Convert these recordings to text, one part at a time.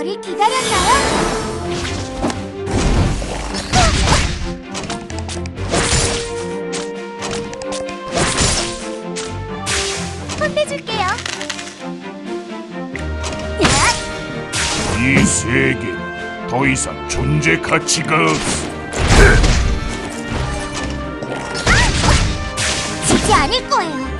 저를 기다렸나요? 혼내줄게요. 이 세계 더 이상 존재 가치가 없어. 지지 않을 거예요.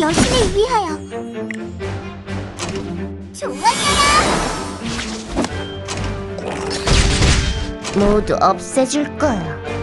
여신을 위하여. 좋아져라. 모두 없애줄 거야.